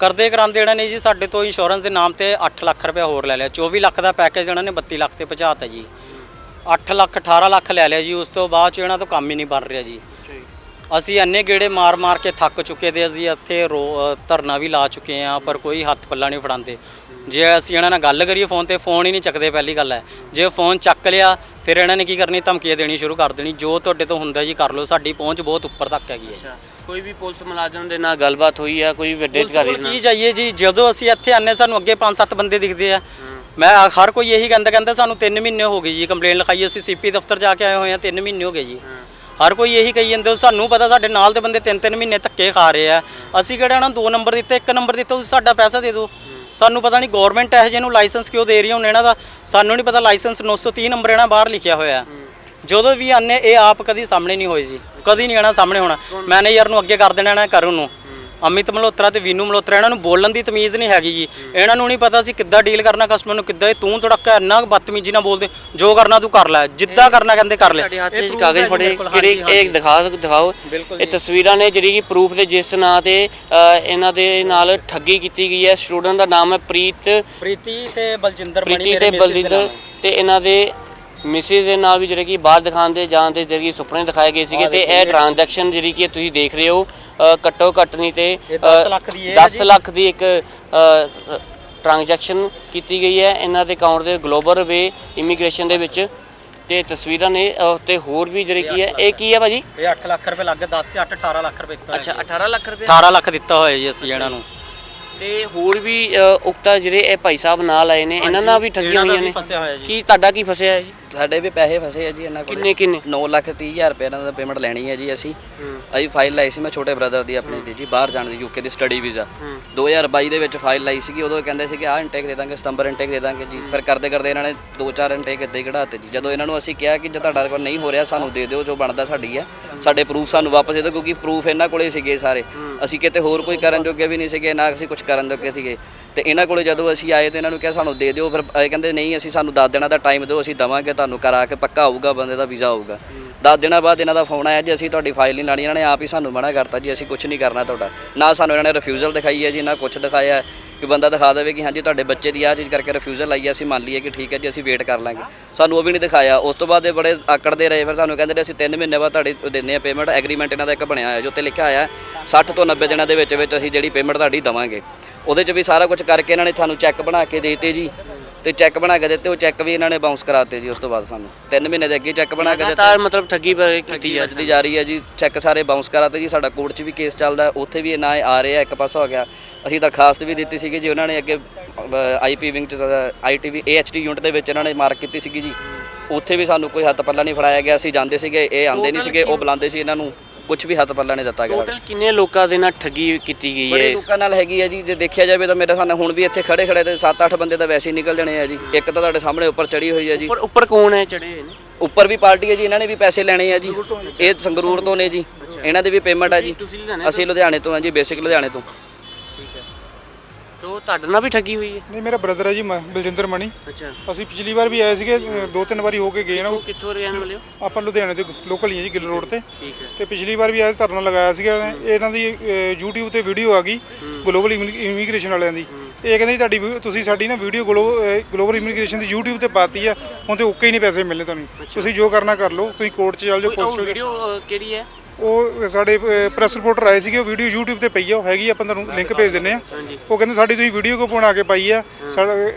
ਕਰਦੇ ਕਰਾਂਦੇ ਇਹਨਾਂ ਨੇ ਜੀ, ਸਾਡੇ ਤੋਂ ਇੰਸ਼ੋਰੈਂਸ ਦੇ ਨਾਮ ਤੇ 8 ਲੱਖ ਰੁਪਏ ਹੋਰ ਲੈ ਲਿਆ। 24 ਲੱਖ ਦਾ ਪੈਕੇਜ ਇਹਨਾਂ ਨੇ 32 ਲੱਖ ਤੇ ਪਹੁੰਚਾਤਾ ਜੀ। 8 ਲੱਖ 18 ਲੱਖ ਲੈ ਲਿਆ ਜੀ, ਉਸ ਤੋਂ ਬਾਅਦ ਚ ਇਹਨਾਂ ਤੋਂ ਕੰਮ ਹੀ ਨਹੀਂ ਬਣ ਰਿਹਾ ਜੀ। ਅਸੀਂ ਇੰਨੇ ਗੇੜੇ ਮਾਰ ਮਾਰ ਕੇ ਥੱਕ ਚੁੱਕੇ ਤੇ ਅਸੀਂ ਇੱਥੇ ਰੋ- ਅ, ਧਰਨਾ ਵੀ ਲਾ ਚੁੱਕੇ ਆ ਪਰ ਕੋਈ ਹੱਥ ਪੱਲਾ ਨਹੀਂ ਫੜਾਉਂਦੇ। ਜੇ ਅਸੀਂ ਇਹਨਾਂ ਨਾਲ ਗੱਲ ਕਰੀਏ ਫੋਨ ਤੇ ਫੋਨ ਹੀ ਨਹੀਂ ਚੱਕਦੇ ਪਹਿਲੀ ਗੱਲ ਹੈ। ਜੇ ਫੋਨ ਚੱਕ ਲਿਆ ਫਿਰ ਇਹਨਾਂ ਨੇ ਕੀ ਕਰਨੀ? ਧਮਕੀਆਂ ਦੇਣੀ ਸ਼ੁਰੂ ਕਰ ਦੇਣੀ। ਜੋ ਤੁਹਾਡੇ ਤੋਂ ਹੁੰਦਾ ਜੀ ਕਰ ਲਓ ਸਾਡੀ ਪਹੁੰਚ ਬਹੁਤ ਉੱਪਰ ਤੱਕ ਹੈਗੀ ਹੈ ਅੱਛਾ ਕੋਈ ਵੀ ਪੁਲਿਸ ਮੁਲਾਜ਼ਮ ਦੇ ਨਾਲ ਗੱਲਬਾਤ ਹੋਈ ਹੈ ਕੋਈ ਵੱਡੇ ਪੁਲਿਸ ਅਧਿਕਾਰੀ ਕੋਲ ਨਾਲ ਕੀ ਜਾਈਏ ਜੀ? ਜਦੋਂ ਅਸੀਂ ਇੱਥੇ ਆਨੇ ਸਾਨੂੰ ਅੱਗੇ 5-7 ਬੰਦੇ ਦਿਖਦੇ ਆ। ਮੈਂ ਹਰ ਕੋਈ ਇਹੀ ਕਹਿੰਦਾ ਕਹਿੰਦਾ ਸਾਨੂੰ 3 ਮਹੀਨੇ ਹੋ ਗਏ ਜੀ। ਕੰਪਲੇਨ ਲਿਖਾਈ ਅਸੀਂ ਸੀਪੀ ਦਫ਼ਤਰ ਜਾ ਕੇ ਆਏ ਹੋਏ ਆ 3 ਮਹੀਨੇ ਹੋ ਗਏ ਜੀ। ਹਰ ਕੋਈ ਇਹੀ ਕਹੀ ਜਾਂਦੇ ਸਾਨੂੰ ਪਤਾ ਸਾਡੇ ਨਾਲ ਦੇ ਬੰਦੇ 3-3 ਮਹੀਨੇ ਧੱਕੇ ਖਾ ਰਹੇ ਆ। ਅਸੀਂ ਕਿਹੜਾ ਉਹਨਾਂ ਨੂੰ 2 ਨੰਬਰ ਦਿੱਤੇ 1 ਨੰਬਰ ਦਿੱਤਾ, ਤੁਸੀਂ ਸਾਡਾ ਪੈਸਾ ਦੇ ਦਿਓ। ਸਾਨੂੰ ਪਤਾ ਨਹੀਂ ਗਵਰਨਮੈਂਟ ਇਹੋ ਜਿਹੇ ਨੂੰ ਲਾਇਸੈਂਸ ਕਿਉਂ ਦੇ ਰਹੀ ਹੁਣ ਇਹਨਾਂ ਦਾ। ਸਾਨੂੰ ਨਹੀਂ ਪਤਾ ਲਾਇਸੈਂਸ 930 ਨੰਬਰ ਇਹਨਾਂ ਬਾਹਰ ਲਿਖਿਆ ਹੋਇਆ। ਜਦੋਂ ਵੀ ਆਨੇ ਇਹ ਆਪ ਕਦੀ ਸਾਹਮਣੇ ਨਹੀਂ ਹੋਏ ਜੀ। ਕਦੀ ਨਹੀਂ ਆਣਾ ਸਾਹਮਣੇ ਹੋਣਾ। ਮੈਨੇਜਰ ਨੂੰ ਅੱਗੇ ਕਰ ਦੇਣਾ ਇਹਨਾਂ ਕਰਨ ਨੂੰ। ਅਮਿਤ ਮਲਹੋਤਰਾ ਤੇ ਵੀਨੂ ਮਲਹੋਤਰਾ ਇਹਨਾਂ ਨੂੰ ਬੋਲਣ ਦੀ ਤਮੀਜ਼ ਨਹੀਂ ਹੈਗੀ ਜੀ। ਇਹਨਾਂ ਨੂੰ ਨਹੀਂ ਪਤਾ ਸੀ ਕਿੱਦਾਂ ਡੀਲ ਕਰਨਾ ਕਸਟਮਰ ਨੂੰ ਕਿੱਦਾਂ ਇਹ ਤੂੰ ਤੜਕਾ ਇੰਨਾ ਬਦਤਮੀਜ਼ੀ ਨਾਲ ਬੋਲਦੇ ਜੋ ਕਰਨਾ ਤੂੰ ਕਰ ਲੈ ਜਿੱਦਾਂ ਕਰਨਾ ਕਹਿੰਦੇ ਕਰ ਲੈ। ਤੁਹਾਡੇ ਹੱਥ 'ਚ ਕਾਗਜ਼ ਫੜੇ ਹਾਂਜੀ, ਇਹ ਦਿਖਾ ਦਿਖਾਓ। ਇਹ ਤਸਵੀਰਾਂ ਨੇ ਜਿਹੜੀ ਕਿ ਪ੍ਰੂਫ ਦੇ ਜਿਸ ਨਾਂ ਤੇ ਇਹਨਾਂ ਦੇ ਨਾਲ ਠੱਗੀ ਕੀਤੀ ਗਈ ਹੈ। ਸਟੂਡੈਂਟ ਦਾ ਨਾਮ ਹੈ ਪ੍ਰੀਤ ਪ੍ਰੀਤੀ ਤੇ ਬਲਜਿੰਦਰ ਮਣੀ ਪ੍ਰੀਤੀ ਮੇਰੇ ਤੇ ਬਲਜਿੰਦਰ। ਤੇ ਇਹਨਾਂ ਦੇ ਮਿਸਿਸ ਦੇ ਨਾਲ ਵੀ ਜਿਹੜੇ ਕਿ ਬਾਹਰ ਦਿਖਾਉਣ ਦੇ ਜਾਂ ਦੇ ਜਿਹੜੀ ਸੁਪਨੇ ਦਿਖਾਏ ਗਏ ਸੀਗੇ ਤੇ ਇਹ ਟ੍ਰਾਂਜੈਕਸ਼ਨ ਜਿਹੜੀ ਕਿ ਤੁਸੀਂ ਦੇਖ ਰਹੇ ਹੋ ਘੱਟੋ ਘੱਟ ਨਹੀਂ ਤੇ ਇਹ ਅ, 10 ਲੱਖ ਦੀ ਇਹ ਹੈ 10 ਜੀ। ਲੱਖ ਦੀ ਇੱਕ ਟ੍ਰਾਂਜੈਕਸ਼ਨ ਕੀਤੀ ਗਈ ਹੈ। ਇਹਨਾਂ ਦੇ ਅਕਾਊਂਟ ਦੇ ਗਲੋਬਲ ਵੇ ਇਮੀਗ੍ਰੇਸ਼ਨ ਦੇ ਵਿੱਚ ਤੇ ਤਸਵੀਰਾਂ ਨੇ ਤੇ ਹੋਰ ਵੀ ਜਿਹੜੇ ਕੀ ਹੈ ਇਹ ਕੀ ਹੈ ਭਾਜੀ? ਇਹ 8 ਲੱਖ ਰੁਪਏ ਲੱਗ ਗਏ 10 ਤੇ 8 18 ਲੱਖ ਰੁਪਏ ਦਿੱਤਾ ਅੱਛਾ 18 ਲੱਖ ਰੁਪਏ? 18 ਲੱਖ ਦਿੱਤਾ ਹੋਇਆ ਜੀ ਅਸੀਂ ਇਹਨਾਂ ਨੂੰ। ਤੇ ਹੋਰ ਵੀ ਉਕਤਾ ਜਿਹੜੇ ਇਹ ਭਾਈ ਸਾਹਿਬ ਨਾਲ ਆਏ ਨੇ ਇਹਨਾਂ ਨਾਲ ਵੀ ਠੱਗੀਆਂ ਹੋਈਆਂ ਨੇ? ਕੀ ਤੁਹਾਡਾ ਕੀ ਫਸਿਆ ਹੈ ਜੀ? ਸਾਡੇ ਵੀ ਪੈਸੇ ਫਸੇ ਆ ਜੀ ਇਹਨਾਂ ਕੋਲ। ਕਿੰਨੇ ਕਿੰਨੇ? 9 ਲੱਖ 30 ਹਜ਼ਾਰ ਰੁਪਏ ਇਹਨਾਂ ਦਾ ਪੇਮੈਂਟ ਲੈਣੀ ਹੈ ਜੀ ਅਸੀਂ। ਅਸੀਂ ਫਾਈਲ ਲਾਈ ਸੀ ਮੈਂ ਛੋਟੇ ਬ੍ਰਦਰ ਦੀ ਆਪਣੇ ਦੀ ਜੀ ਬਾਹਰ ਜਾਣ ਦੀ ਯੂਕੇ ਦੀ ਸਟੱਡੀ ਵੀਜ਼ਾ 2022 ਦੇ ਵਿੱਚ ਫਾਈਲ ਲਾਈ ਸੀਗੀ ਉਦੋਂ ਕਹਿੰਦੇ ਸੀ ਕਿ ਆਹ ਇਨਟੇਕ ਦੇ ਦਾਂਗੇ ਸਤੰਬਰ ਇਨਟੇਕ ਦੇ ਦਾਂਗੇ ਜੀ। ਫਿਰ ਕਰਦੇ ਕਰਦੇ ਇਹਨਾਂ ਨੇ ਦੋ ਚਾਰ ਇਨਟੇਕ ਇੱਦਾਂ ਹੀ ਕਢਾਤੇ ਜੀ। ਜਦੋਂ ਇਹਨਾਂ ਨੂੰ ਅਸੀਂ ਕਿਹਾ ਕਿ ਜੇ ਤੁਹਾਡਾ ਕੋਲ ਨਹੀਂ ਹੋ ਰਿਹਾ ਸਾਨੂੰ ਦੇ ਦਿਓ ਜੋ ਬਣਦਾ ਸਾਡੀ ਹੈ। ਸਾਡੇ ਪ੍ਰੂਫ ਸਾਨੂੰ ਵਾਪਸ ਦੇ ਦਿਓ ਕਿਉਂਕਿ ਪ੍ਰੂਫ ਇਹਨਾਂ ਕੋਲੇ ਸੀਗੇ ਸਾਰੇ। ਅਸੀਂ ਕਿਤੇ ਹੋਰ ਕੋਈ ਕਰਨ ਜੋਗੇ ਵੀ ਨਹੀਂ ਸੀਗੇ ਨਾ ਅਸੀਂ ਕੁਝ ਕਰਨ ਜੋਗੇ ਸੀਗੇ। ਤੇ ਇਹਨਾਂ ਕੋਲੇ ਜਦੋਂ ਅਸੀਂ ਆਏ ਤੇ ਇਹਨਾਂ ਨੂੰ ਕਿਹਾ ਸਾਨੂੰ ਦੇ ਦਿਓ ਫਿਰ ਇਹ ਕਹਿੰਦੇ ਨਹੀਂ ਅਸੀਂ ਸਾਨੂੰ 10 ਦਿਨਾਂ ਦਾ ਟਾਈਮ ਦਿਓ ਅਸੀਂ ਦਵਾਂਗੇ ਤੁਹਾਨੂੰ ਕਰਾ ਕੇ ਪੱਕਾ ਆਊਗਾ ਬੰਦੇ ਦਾ ਵੀਜ਼ਾ ਆਊਗਾ 10 ਦਿਨਾਂ ਬਾਅਦ ਇਹਨਾਂ ਦਾ ਫੋਨ ਆਇਆ ਜੀ ਅਸੀਂ ਤੁਹਾਡੀ ਫਾਈਲ ਨਹੀਂ ਲਾਣੀ ਇਹਨਾਂ ਨੇ ਆਪ ਹੀ ਸਾਨੂੰ ਮਨਾ ਕਰਤਾ ਜੀ ਅਸੀਂ ਕੁਝ ਨਹੀਂ ਕਰਨਾ ਤੁਹਾਡਾ। ਨਾ ਸਾਨੂੰ ਇਹਨਾਂ ਨੇ ਰਿਫਿਊਜ਼ਲ ਦਿਖਾਈ ਹੈ ਜੀ ਨਾ ਕੁਝ ਦਿਖਾਇਆ ਕਿ ਬੰਦਾ ਦਿਖਾ ਦੇਵੇ ਕਿ ਹਾਂਜੀ ਤੁਹਾਡੇ ਬੱਚੇ ਦੀ ਆਹ ਚੀਜ਼ ਕਰਕੇ ਰਿਫਿਊਜ਼ਲ ਆਈ ਹੈ ਅਸੀਂ ਮੰਨ ਲਈਏ ਕਿ ਠੀਕ ਹੈ ਜੀ ਅਸੀਂ ਵੇਟ ਕਰ ਲਾਂਗੇ। ਸਾਨੂੰ ਉਹ ਵੀ ਨਹੀਂ ਦਿਖਾਇਆ। ਉਸ ਤੋਂ ਬਾਅਦ ਇਹ ਬੜੇ ਆਕੜਦੇ ਰਹੇ ਫਿਰ ਸਾਨੂੰ ਕਹਿੰਦੇ ਨੇ ਅਸੀਂ 3 ਮਹੀਨੇ ਬਾਅਦ ਤੁਹਾਡੀ ਦਿੰਦੇ ਆ ਪੇਮੈਂਟ ਐਗਰੀਮੈਂਟ ਇਹਨਾਂ ਦਾ ਇੱਕ ਬਣਿਆ ਹੋਇਆ ਜੋ ਤੇ ਲਿਖਿਆ ਹੋਇਆ 60 ਤੋਂ 90 ਦਿਨਾਂ ਦੇ ਵਿੱਚ ਵਿੱਚ ਅਸੀਂ ਜਿਹੜੀ ਪੇਮੈਂਟ ਤੁਹਾਡੀ ਦਵਾਂਗੇ। ਉਹਦੇ 'ਚ ਵੀ ਸਾਰਾ ਕੁਝ ਕਰਕੇ ਇਹਨਾਂ ਨੇ ਸਾਨੂੰ ਚੈੱਕ ਬਣਾ ਕੇ ਦੇ ਦਿੱਤੇ ਜੀ। ਤੇ ਚੈੱਕ ਬਣਾ ਕੇ ਦਿੱਤੇ ਉਹ ਚੈੱਕ ਵੀ ਇਹਨਾਂ ਨੇ ਬਾਉਂਸ ਕਰਾਤੇ ਜੀ ਉਸ ਤੋਂ ਬਾਅਦ ਸਾਨੂੰ। 3 ਮਹੀਨੇ ਦੇ ਅੱਗੇ ਚੈੱਕ ਬਣਾ ਕੇ ਦਿੱਤੇ। ਲਗਾਤਾਰ ਮਤਲਬ ਠੱਗੀ ਪਰ ਕੀਤੀ ਜਾ ਵੱਜਦੀ ਜਾ ਰਹੀ ਹੈ ਜੀ। ਚੈੱਕ ਸਾਰੇ ਬਾਉਂਸ ਕਰਾਤੇ ਜੀ। ਸਾਡਾ ਕੋਰਟ 'ਚ ਵੀ ਕੇਸ ਚੱਲਦਾ ਉੱਥੇ ਵੀ ਨਾ ਆ ਰਹੇ ਆ ਇੱਕ ਪਾਸਾ ਹੋ ਗਿਆ। ਅਸੀਂ ਦਰਖਾਸਤ ਵੀ ਦਿੱਤੀ ਸੀਗੀ ਜੀ। ਉਹਨਾਂ ਨੇ ਅੱਗੇ ਆਈਪੀ ਵਿੰਗ 'ਚ ਆਈਟੀਵੀ ਏਐਚਟੀ ਯੂਨਿਟ ਦੇ ਵਿੱਚ ਇਹਨਾਂ ਨੇ ਮਾਰਕ ਕੀਤੀ ਸੀਗੀ ਜੀ। ਉੱਥੇ ਵੀ ਸਾਨੂੰ ਕੋਈ ਹੱਥ ਪੱਲਾ ਨਹੀਂ ਫੜਾਇਆ ਗਿਆ। ਅਸੀਂ ਜਾਂਦੇ ਸੀਗੇ ਇਹ ਆਉਂਦੇ ਨਹੀਂ ਸੀਗੇ ਉਹ ਬੁਲਾਉਂਦੇ ਸੀ ਇਹਨਾਂ ਨੂੰ। ਕੁਝ ਵੀ ਹੱਥ ਪੱਲਾ ਨਹੀਂ ਦਿੱਤਾ ਗਿਆ। ਟੋਟਲ ਕਿੰਨੇ ਲੋਕਾਂ ਦੇ ਨਾਲ ਠੱਗੀ ਕੀਤੀ ਗਈ ਬੜੇ ਹੈ ਲੋਕਾਂ ਨਾਲ ਹੈਗੀ ਹੈ ਜੀ। ਜੇ ਦੇਖਿਆ ਜਾਵੇ ਤਾਂ ਮੇਰੇ ਸਾਹਮਣੇ ਹੁਣ ਵੀ ਇੱਥੇ ਖੜੇ ਖੜੇ ਤੇ 7-8 ਬੰਦੇ ਤਾਂ ਵੈਸੇ ਹੀ ਨਿਕਲ ਜਾਣੇ ਆ ਜੀ। ਇੱਕ ਤਾਂ ਤੁਹਾਡੇ ਸਾਹਮਣੇ ਉੱਪਰ ਚੜੀ ਹੋਈ ਹੈ ਜੀ। ਉੱਪਰ ਉੱਪਰ ਕੌਣ ਹੈ ਚੜੇ ਹੋਏ ਨੇ? ਉੱਪਰ ਵੀ ਪਾਰਟੀ ਹੈ ਜੀ। ਇਹਨਾਂ ਨੇ ਵੀ ਪੈਸੇ ਲੈਣੇ ਆ ਜੀ। ਇਹ ਸੰਗਰੂਰ ਤੋਂ ਨੇ ਜੀ। ਇਹਨਾਂ ਦੀ ਵੀ ਪੇਮੈਂਟ ਹੈ ਜੀ। ਤੁਸੀਂ ਲੁਧਿਆਣੇ ਅਸੀਂ ਲੁਧਿਆਣੇ ਤੋਂ ਹਾਂ ਜੀ ਬੇਸਿਕ ਲੁਧਿਆਣੇ ਤੋਂ। ਤੋ ਤੁਹਾਡੇ ਨਾਲ ਵੀ ਠੱਗੀ ਹੋਈ ਹੈ? ਨਹੀਂ ਮੇਰਾ ਬ੍ਰਦਰ ਹੈ ਜੀ ਮ- ਬਲਜਿੰਦਰ ਮਣੀ। ਅੱਛਾ। ਅਸੀਂ ਪਿਛਲੀ ਵਾਰ ਵੀ ਆਏ ਸੀਗੇ ਅ, ਦੋ ਤਿੰਨ ਵਾਰੀ ਹੋ ਕੇ ਗਏ ਨਾ ਉਹ। ਕਿੱਥੋਂ ਰਹਿਣ ਵਾਲੇ ਹੋ? ਆਪਾਂ ਲੁਧਿਆਣੇ ਦੇ ਲੋਕਲ ਹੀ ਹੈ ਜੀ ਗਿੱਲ ਰੋਡ ਤੇ। ਠੀਕ ਹੈ। ਤੇ ਪਿਛਲੀ ਵਾਰ ਵੀ ਆਏ ਸੀ, ਧਰਨਾ ਲਗਾਇਆ ਸੀਗਾ। ਇਹਨਾਂ ਦੀ ਅ, YouTube ਤੇ ਵੀਡੀਓ ਆ ਗਈ ਗਲੋਬਲ ਇਮੀਗ੍ਰੇਸ਼ਨ ਵਾਲਿਆਂ ਦੀ। ਇਹ ਕਹਿੰਦੇ ਜੀ ਤੁਹਾਡੀ ਵੀ- ਤੁਸੀਂ ਸਾਡੀ ਨਾ ਵੀਡੀਓ ਗਲੋਬਲ ਇਮੀਗ੍ਰੇਸ਼ਨ ਦੀ YouTube ਤੇ ਪਾਤੀ ਆ ਹੁਣ ਤੇ ਓਕੇ ਹੀ ਨਹੀਂ ਪੈਸੇ ਮਿਲਨੇ ਤੁਹਾਨੂੰ। ਤੁਸੀਂ ਜੋ ਕਰਨਾ ਕਰ ਲਓ ਤੁਸੀਂ ਕੋਰਟ 'ਚ ਚੱਲ ਜਾਓ ਉਹ ਪੋਸਟਲ ਵੀਡੀਓ ਕਿਹੜੀ ਹੈ? ਉਹ ਸਾਡੇ ਪ੍ਰੈਸ ਰਿਪੋਰਟਰ ਆਏ ਸੀਗੇ ਉਹ ਵੀਡੀਓ YouTube ਤੇ ਪਈ ਆ ਉਹ ਹੈਗੀ ਆ, ਆਪਾਂ ਤੁਹਾਨੂੰ ਲਿੰਕ ਭੇਜ ਦਿੰਨੇ ਆ। ਉਹ ਕਹਿੰਦੇ ਸਾਡੀ ਤੁਸੀਂ ਵੀਡੀਓ ਕੋ ਬਣਾ ਕੇ ਪਾਈ ਆ?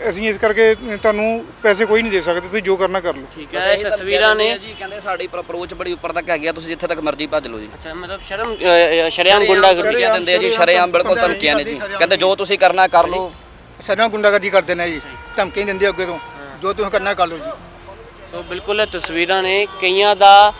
ਅਸੀਂ ਇਸ ਕਰਕੇ ਤੁਹਾਨੂੰ ਪੈਸੇ ਕੋਈ ਨਹੀਂ ਦੇ ਸਕਦੇ ਤੁਸੀਂ ਜੋ ਕਰਨਾ ਕਰ ਲਓ। ਠੀਕ ਹੈ ਇਹ ਤਸਵੀਰਾਂ ਨੇ। ਜੀ ਕਹਿੰਦੇ ਸਾਡੀ ਅਪਰੋਚ ਬੜੀ ਉੱਪਰ ਤੱਕ ਹੈਗੀ ਆ ਤੁਸੀਂ ਜਿੱਥੇ ਤੱਕ ਮਰਜ਼ੀ ਭੱਜ ਲਓ ਜੀ। ਅੱਛਾ ਮਤਲਬ ਸ਼ਰਮ ਸ਼ਰੇਆਮ ਗੁੰਡਾਗਰਦੀ ਧਮਕੀਆਂ ਦਿੰਦੇ ਆ ਜੀ ਸ਼ਰੇਆਮ ਬਿਲਕੁਲ ਧਮਕੀਆਂ ਨੇ ਜੀ। ਕਹਿੰਦੇ ਜੋ ਤੁਸੀਂ ਕਰਨਾ ਕਰ ਲਓ। ਸਾਡਾ ਗੁੰਡਾਗਰਦੀ ਕਰਦੇ ਨੇ ਜੀ ਧਮਕੀ ਨਹੀਂ ਦਿੰਦੇ ਅੱਗੇ ਤੋਂ। ਜੋ ਤੁਸੀਂ ਕਰਨਾ ਕਰ ਲਓ ਜੀ। ਸੋ ਬਿਲਕੁਲ ਇਹ ਤਸਵੀਰਾਂ ਨੇ ਕਈਆਂ ਦਾ